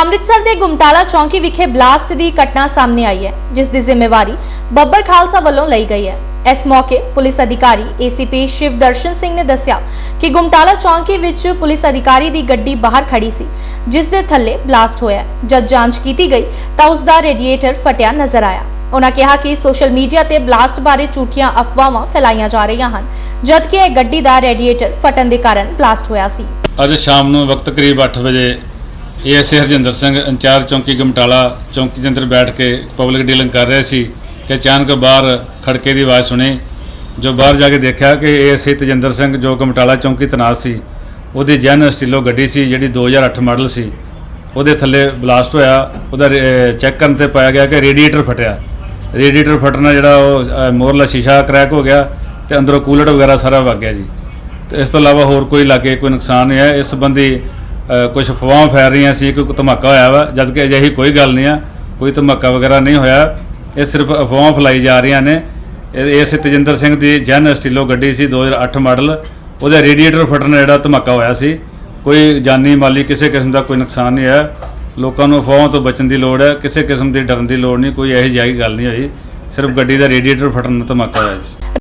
ਅੰਮ੍ਰਿਤਸਰ ਦੇ ਗੁਮਟਾਲਾ ਚੌਂਕੀ ਵਿਖੇ ਬਲਾਸਟ ਦੀ ਘਟਨਾ ਸਾਹਮਣੇ ਆਈ ਹੈ, ਜਿਸ ਦੀ ਜ਼ਿੰਮੇਵਾਰੀ ਬੱਬਰ ਖਾਲਸਾ ਵੱਲੋਂ ਲਈ ਗਈ ਹੈ। ਇਸ ਮੌਕੇ ਪੁਲਿਸ ਅਧਿਕਾਰੀ ਏਸੀਪੀ ਸ਼ਿਵਦਰਸ਼ਨ ਸਿੰਘ ਨੇ ਦੱਸਿਆ ਕਿ ਗੁਮਟਾਲਾ ਚੌਂਕੀ ਵਿੱਚ ਪੁਲਿਸ ਅਧਿਕਾਰੀ ਦੀ ਗੱਡੀ ਬਾਹਰ ਖੜੀ ਸੀ, ਜਿਸ ਦੇ ਥੱਲੇ ਬਲਾਸਟ ਹੋਇਆ ਜਦ ਜਾਂਚ ਕੀਤੀ ਗਈ ਤਾਂ ਉਸ ਦਾ ਰੇਡੀਏਟਰ ਫਟਿਆ ਨਜ਼ਰ ਆਇਆ। ਉਹਨਾਂ ਕਿਹਾ ਕਿ ਸੋਸ਼ਲ ਮੀਡੀਆ ਤੇ ਬਲਾਸਟ ਬਾਰੇ ਝੂਠੀਆਂ ਅਫਵਾਹਾਂ ਫੈਲਾਈਆਂ ਜਾ ਰਹੀਆਂ ਹਨ, ਜਦਕਿ ਇਹ ਗੱਡੀ ਦਾ ਰੇਡੀਏਟਰ ਫਟਣ ਦੇ ਕਾਰਨ ਬਲਾਸਟ ਹੋਇਆ ਸੀ। ਅੱਜ ਸ਼ਾਮ ਨੂੰ ਵਕਤ ਕਰੀਬ 8 ਵਜੇ ਏਐਸਏ ਹਰਜਿੰਦਰ ਸਿੰਘ, ਇੰਚਾਰਜ ਚੌਂਕੀ ਗਮਟਾਲਾ, ਚੌਂਕੀ ਦੇ ਅੰਦਰ ਬੈਠ ਕੇ ਪਬਲਿਕ ਡੀਲਿੰਗ ਕਰ ਰਹੇ ਸੀ ਕਿ ਅਚਾਨਕ ਬਾਹਰ ਖੜਕੇ ਦੀ ਆਵਾਜ਼ ਸੁਣੀ, ਜੋ ਬਾਹਰ ਜਾ ਕੇ ਦੇਖਿਆ ਕਿ ਏਐਸਏ ਤਜਿੰਦਰ ਸਿੰਘ, ਜੋ ਗਮਟਾਲਾ ਚੌਂਕੀ ਤੈਨਾਤ ਸੀ, ਉਹਦੀ ਜੈਨ ਸਟੀਲੋ ਗੱਡੀ ਸੀ, ਜਿਹੜੀ 2008 ਮਾਡਲ ਸੀ। ਉਹਦੇ ਥੱਲੇ ਬਲਾਸਟ ਹੋਇਆ, ਉਹਦਾ ਚੈੱਕ ਕਰਨ ਤੇ ਪਾਇਆ ਗਿਆ ਕਿ ਰੇਡੀਏਟਰ ਫਟਿਆ। ਰੇਡੀਏਟਰ ਫਟਣਾ ਜਿਹੜਾ ਉਹ ਮੋਰਲਾ ਸ਼ੀਸ਼ਾ ਕ੍ਰੈਕ ਹੋ ਗਿਆ ਤੇ ਅੰਦਰੋਂ ਕੂਲਰ ਵਗੈਰਾ ਸਾਰਾ ਵਗ ਗਿਆ ਜੀ। ਤੇ ਇਸ ਤੋਂ ਇਲਾਵਾ ਹੋਰ ਕੋਈ ਲਾਗੇ ਕੋਈ ਨੁਕਸਾਨ ਨਹੀਂ ਹੈ ਇਸ ਸੰਬੰਧੀ ਕੁਝ ਅਫਵਾਹਾਂ ਫੈਲ ਰਹੀਆਂ ਸੀ ਕਿ ਕੋਈ ਧਮਾਕਾ ਹੋਇਆ ਵਾ ਜਦ ਕਿ ਅਜਿਹੀ ਕੋਈ ਗੱਲ ਨਹੀਂ ਆ, ਕੋਈ ਧਮਾਕਾ ਵਗੈਰਾ ਨਹੀਂ ਹੋਇਆ। ਇਹ ਸਿਰਫ ਅਫਵਾਹਾਂ ਫੈਲਾਈ ਜਾ ਰਹੀਆਂ ਨੇ। ਇਹ ਇਸ ਤਜਿੰਦਰ ਸਿੰਘ ਦੀ ਜੈਨ ਸਟੀਲੋ ਗੱਡੀ ਸੀ 2008 ਮਾਡਲ। ਉਹਦੇ ਰੇਡੀਏਟਰ ਫਟਣ ਜਿਹੜਾ ਧਮਾਕਾ ਹੋਇਆ ਸੀ। ਕੋਈ ਜਾਨੀ ਮਾਲੀ ਕਿਸੇ ਕਿਸਮ ਦਾ ਕੋਈ ਨੁਕਸਾਨ ਨਹੀਂ ਹੋਇਆ। ਲੋਕਾਂ ਨੂੰ ਅਫਵਾਹਾਂ ਤੋਂ ਬਚਣ ਦੀ ਲੋੜ ਹੈ, ਕਿਸੇ ਕਿਸਮ ਦੀ ਡਰਨ ਦੀ ਲੋੜ ਨਹੀਂ, ਕੋਈ ਇਹੋ ਜਿਹੀ ਗੱਲ ਨਹੀਂ ਹੋਈ। ਸਿਰਫ ਗੱਡੀ ਦਾ ਰੇਡੀਏਟਰ ਫਟਣ ਨਾਲ ਧਮਾਕਾ ਹੋਇਆ ਜੀ